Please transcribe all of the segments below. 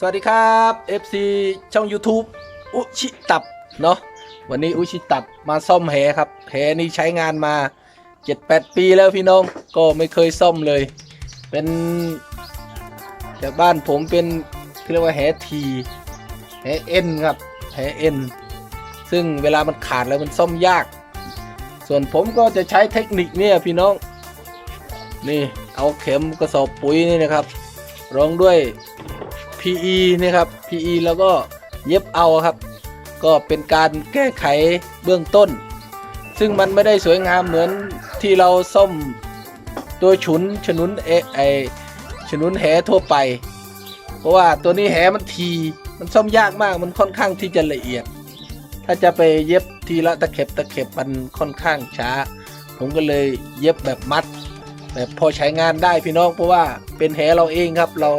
สวัสดีครับ FC ช่อง YouTube อุชิตับเนาะวันนี้อุชิตับมาซ่อมแหครับแหนี่ใช้งานมา 7-8 ปีแล้วพี่น้องก็ไม่เคยซ่อมเลย เป็นจากบ้านผมเป็นเรียกว่าแหทีแหเอ็นครับแหเอ็นซึ่งเวลามันขาดแล้วมันซ่อมยาก ส่วนผมก็จะใช้เทคนิคเนี่ยพี่น้อง นี่เอาเข็มกระสอบปุ๋ยนี่นะครับรองด้วย PE นะครับ PE แล้วก็เย็บเอาครับ ก็เป็นการแก้ไขเบื้องต้น ซึ่งมันไม่ได้สวยงามเหมือนที่เราซ่อมตัวฉุนฉนุนเอไอฉนุนแหทั่วไป เพราะว่าตัวนี้แหมันทีมันซ่อมยากมากมันค่อนข้างที่จะละเอียด ถ้าจะไปเย็บทีละตะเข็บตะเข็บมันค่อนข้างช้า ผมก็เลยเย็บแบบมัดแบบพอใช้งานได้พี่น้องเพราะว่าเป็นแหเราเองครับเรา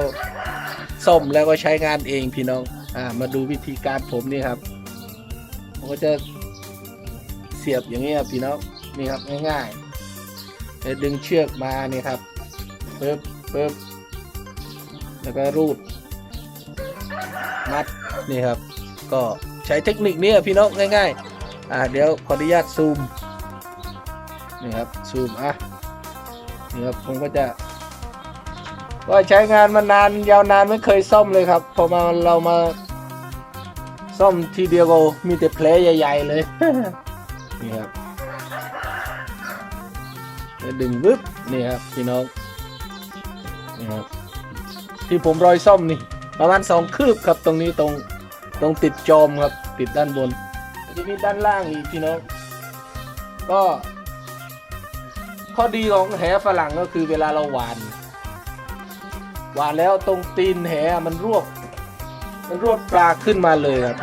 ซ่อมแล้วก็ใช้งานเองพี่น้อง อ่า มาดูวิธีการผมนี่ครับ ผมก็จะเสียบอย่างนี้ครับพี่น้อง นี่ครับง่ายๆแล้วดึงเชือกมานี่ครับปึ๊บปึ๊บแล้วก็รูด มัดนี่ครับ ก็ใช้เทคนิคนี้พี่น้องง่ายๆ อ่า เดี๋ยวขออนุญาตซูม นี่ครับซูมอะนี่ครับผมก็จะ ก็ใช้งานมานานยาวนานไม่เคยซ่อมเลยครับ พอมาเรามาซ่อมทีเดียวก็มีแต่แผลใหญ่ ๆ เลย นี่ครับแล้วดึงวึบนี่ครับพี่น้องนี่ครับที่ผมรอยซ่อมนี่ ประมาณสองคืบครับตรงนี้ตรงตรงติดจอมครับ ติดด้านบนจะมีด้านล่างอีกพี่น้อง ก็ ข้อดีของแหฝรั่งก็คือเวลาเราหวาน หวานแล้วตรงตีนแหมันรวบ มันรวบปลาขึ้นมาเลยครับ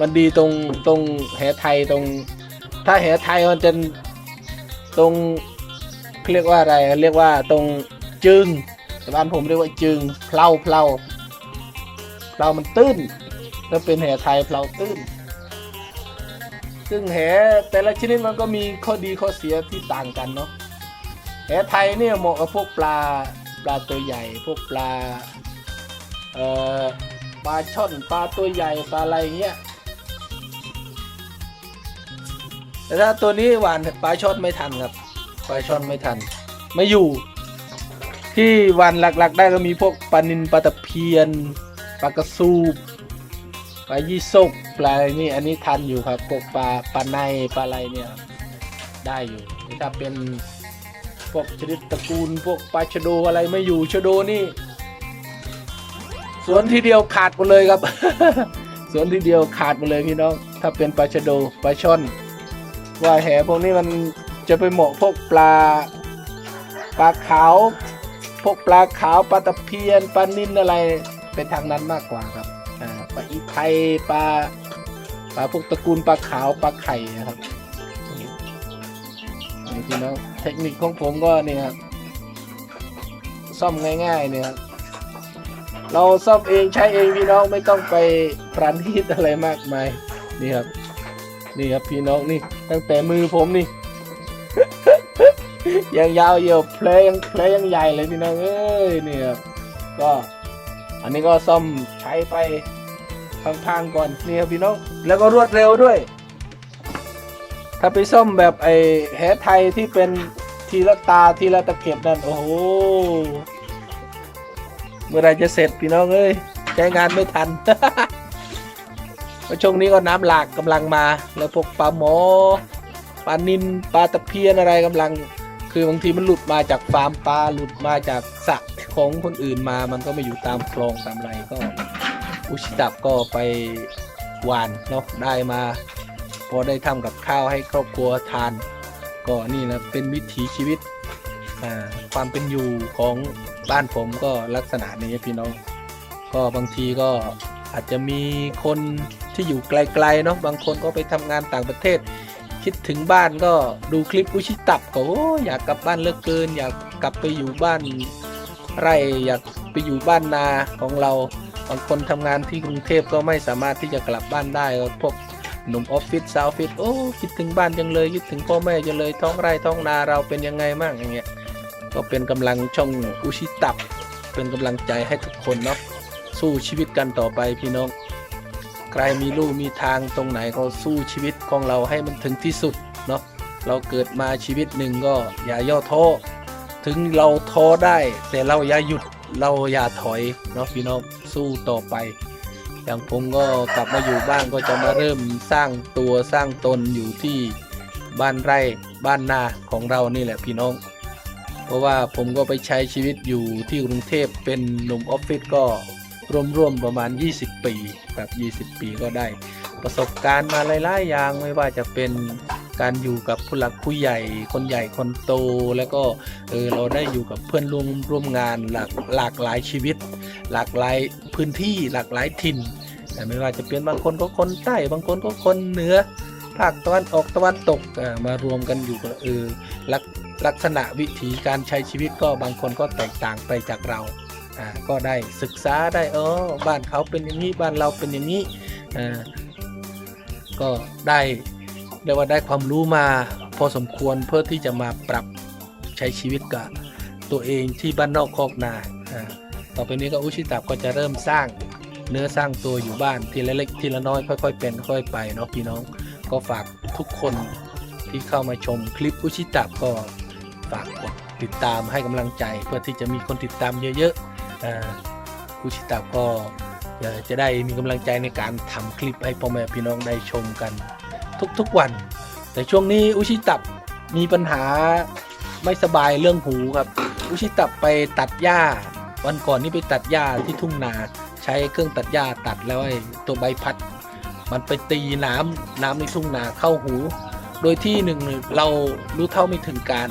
มันดีตรงตรงแหไทยตรง ถ้าแหไทยมันจะตรงเรียกว่าอะไรเรียกว่าตรงจึงแต่บ้านผมเรียกว่าจึงเพลาเพลาเพลามันตื้นถ้าเป็นแหไทยเพลาตื้น ซึ่งแหแต่ละชนิดมันก็มีข้อดีข้อเสียที่ต่างกันเนาะแหไทยเนี่ยเหมาะกับพวกปลา ปลาตัวใหญ่ พวกปลาเอ่อปลาช่อนปลาตัวใหญ่ปลาอะไรเงี้ยแต่ถ้าตัวนี้หวานปลาช่อนไม่ทันครับปลาช่อนไม่ทัน ไม่อยู่ ที่หวานหลักๆ ได้ก็มีพวกปลานินปลาตะเพียนปลากระสูบปลายี่สกปลาอะไรนี่อันนี้ทันอยู่ครับพวกปลาปลาในปลาอะไรเนี่ยได้อยู่ถ้าเป็น พวกชนิดตระกูลพวกปลาชะโดอะไรไม่อยู่ชะโดนี่ สวนทีเดียวขาดหมดเลยครับ สวนทีเดียวขาดหมดเลยพี่น้อง ถ้าเป็นปลาชะโดปลาช่อน ว่าแหพวกนี้มันจะไปเหมาะพวกปลาปลาขาวพวกปลาขาวปลาตะเพียนปลานิ่นอะไรเป็นทางนั้นมากกว่าครับปลาอีไทยปลาปลาพวกตระกูลปลาขาวปลาไข่นะครับ พี่น้องเทคนิคของผมก็เนี่ยครับซ่อมง่ายๆเนี่ยครับเราซ่อมเองใช้เองพี่น้องไม่ต้องไปปรันทิตอะไรมากมายนี่ครับ นี่ครับพี่น้องนี่ ตั้งแต่มือผมนี่ ยังยาวเยียวเพลงเพลงยังใหญ่เลยพี่น้องเอ้ยนี่ครับก็อันนี้ก็ซ่อมใช้ไปพังๆก่อนนี่ครับพี่น้องแล้วก็รวดเร็วด้วย ถ้าไปซ่อมแบบไอ้แหไทยที่เป็นทีละตาทีละตะเข็บนั่นโอ้โห เมื่อไรจะเสร็จพี่น้องเอ้ยใช้งานไม่ทันช่วงนี้ก็น้ำหลากกำลังมา แล้วพวกปลาหมอปลานินปลาตะเพียนอะไรกำลัง คือบางทีมันหลุดมาจากฟาร์มปลาหลุดมาจากสระของคนอื่นมา มันก็มาอยู่ตามคลองตามไรก็ อุชิตับก็ไปหวานเนาะได้มา พอได้ทำกับข้าวให้ครอบครัวทาน ก็นี่นะเป็นวิถีชีวิตความเป็นอยู่ของบ้านผมก็ลักษณะนี้พี่น้อง ก็บางทีก็อาจจะมีคนที่อยู่ไกลๆเนาะบางคนก็ไปทำงานต่างประเทศ คิดถึงบ้านก็ดูคลิปอุชิตับก็อยากกลับบ้านเหลือเกิน อยากกลับไปอยู่บ้านไร่อยากไปอยู่บ้านนาของเราบางคนทำงานที่กรุงเทพก็ไม่สามารถที่จะกลับบ้านได้พวก หนุ่มออฟฟิศสาวออฟฟิศโอ้คิดถึงบ้านจังเลยคิดถึงพ่อแม่จังเลยท้องไร่ท้องนาเราเป็นยังไงบ้างอย่างเงี้ยก็เป็นกำลังช่องอุชิตับเป็นกำลังใจให้ทุกคนเนาะสู้ชีวิตกันต่อไปพี่น้อง ใครมีลู่มีทางตรงไหนก็สู้ชีวิตของเราให้มันถึงที่สุดเนาะเราเกิดมาชีวิตหนึ่งก็อย่าย่อท้อถึงเราท้อได้ แต่เราอย่าหยุดเราอย่าถอยเนาะพี่น้องสู้ต่อไป อย่างผมก็กลับมาอยู่บ้านก็จะมาเริ่มสร้างตัวสร้างตนอยู่ที่บ้านไร่บ้านนาของเรานี่แหละพี่น้อง เพราะว่าผมก็ไปใช้ชีวิตอยู่ที่กรุงเทพเป็นหนุ่มออฟฟิศก็ร่วมๆประมาณ 20 ปีครับ20 ปีก็ได้ ประสบการณ์มาหลายๆอย่างไม่ว่าจะเป็นการอยู่กับผู้หลักผู้ใหญ่ คนใหญ่คนโต แล้วก็เออเราได้อยู่กับเพื่อนร่วมร่วมงานหลากหลากหลายชีวิต หลากหลายพื้นที่หลากหลายถิ่นแต่ไม่ว่าจะเป็นบางคนก็คนใต้บางคนก็คนเหนือภาคตะวันออกตะวันตกมารวมกันอยู่กับเออลักลักษณะวิถีการใช้ชีวิตก็บางคนก็แตกต่างไปจากเราอ่าก็ได้ศึกษาได้เออบ้านเขาเป็นอย่างนี้บ้านเราเป็นอย่างนี้อ่าก็ได้เรียกว่าได้ความรู้มาพอสมควรเพื่อที่จะมาปรับใช้ชีวิตกับตัวเองที่บ้านนอกคอกนาอ่า ต่อไปนี้ก็อุชิตับก็จะเริ่มสร้างเนื้อสร้างตัวอยู่บ้านทีละเล็กทีละน้อยค่อย ๆ เป็นค่อยๆไปเนาะพี่น้องก็ฝากทุกคนที่เข้ามาชมคลิปอุชิตับก็ฝากกดติดตามให้กำลังใจ เพื่อที่จะมีคนติดตามเยอะๆอ่าอุชิตับก็จะจะได้มีกำลังใจในการทำคลิปให้พ่อแม่พี่น้องได้ชมกันทุกๆวัน แต่ช่วงนี้อุชิตับมีปัญหาไม่สบายเรื่องหูครับ อุชิตับไปตัดหญ้า วันก่อนนี่ไปตัดหญ้าที่ทุ่งนา ใช้เครื่องตัดหญ้าตัดแล้วไอ้ตัวใบพัด มันไปตีน้ำน้ำในทุ่งนาเข้าหู โดยที่หนึ่งเรารู้เท่าไม่ถึงการ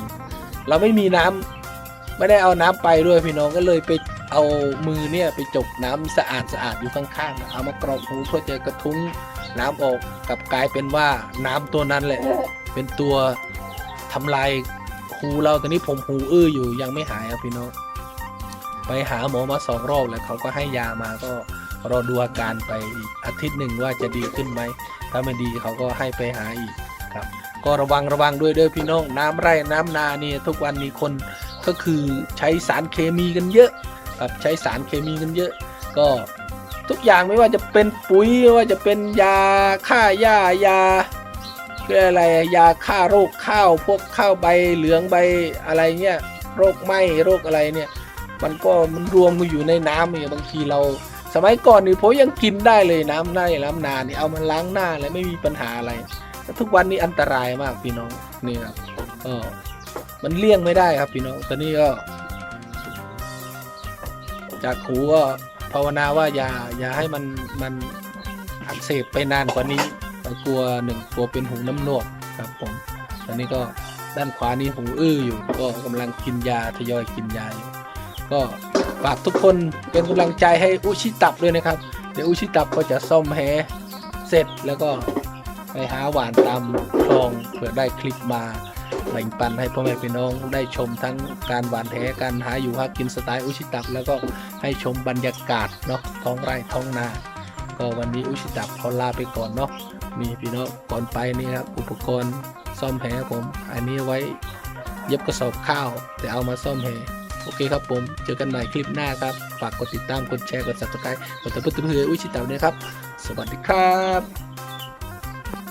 เราไม่มีน้ำไม่ได้เอาน้ำไปด้วยพี่น้องก็เลยไปเอามือเนี่ยไปจกน้ำสะอาดสะอาดอยู่ข้างๆเอามากรอกหูเพื่อจะกระทุ้งน้ำออกกับกลายเป็นว่าน้ำตัวนั้นแหละ เป็นตัวทำลายหูเราตอนนี้ผมหูอื้ออยู่ยังไม่หายครับพี่น้อง ไปหาหมอมาสองรอบแล้วเขาก็ให้ยามาก็รอดูอาการไปอีกอาทิตย์หนึ่งว่าจะดีขึ้นไหม ถ้าไม่ดีเขาก็ให้ไปหาอีกครับ ก็ระวังระวังด้วยเด้อพี่น้อง น้ำไร่น้ำนาเนี่ยทุกวันนี้คนก็คือใช้สารเคมีกันเยอะครับใช้สารเคมีกันเยอะ ก็ทุกอย่างไม่ว่าจะเป็นปุ๋ยไม่ว่าจะเป็นยาฆ่าหญ้ายาเรียกอะไรยาฆ่าโรคข้าวพวกข้าวใบเหลืองใบอะไรเงี้ยโรคไหมโรคอะไรเนี่ย มันก็มันรวมกันอยู่ในน้ำเนี่ยบางทีเรา สมัยก่อนนี่ผมยังกินได้เลยน้ำไร่น้ำนานี่เอามันล้างหน้าเลยไม่มีปัญหาอะไรแต่ทุกวันนี้อันตรายมากพี่น้องนี่ครับก็มันเลี่ยงไม่ได้ครับพี่น้องตอนนี้ก็ จากหูก็ภาวนาว่าอย่าอย่าให้มันมันอักเสบไปนานกว่านี้กลัวหนึ่งกลัวเป็นหูน้ำหนวกครับผมตอนนี้ก็ด้านขวานี้หูอื้ออยู่ก็กำลังกินยาทยอยกินยาอยู่ ก็ฝากทุกคนเป็นกำลังใจให้อุชิตับด้วยนะครับ เดี๋ยวอุชิตับก็จะซ่อมแฮเสร็จแล้วก็ไปหาหวานตามคลองเพื่อได้คลิปมาแบ่งปันให้พ่อแม่พี่น้องได้ชมทั้งการหวานแหการหาอยู่หากินสไตล์อุชิตับ แล้วก็ให้ชมบรรยากาศเนาะท้องไร่ท้องนา ก็วันนี้อุชิตับขอลาไปก่อนเนาะมีพี่น้องก่อนไปนี่ครับอุปกรณ์ซ่อมแหผม อันนี้ไว้เย็บกระสอบข้าว แต่เอามาซ่อมแห โอเคครับผมเจอกันใหม่คลิปหน้าครับ ฝากกดติดตามกดแชร์กดซับสไครต์กดติดตามเพื่ออุ้ยชิตามด้วยครับ สวัสดีครับ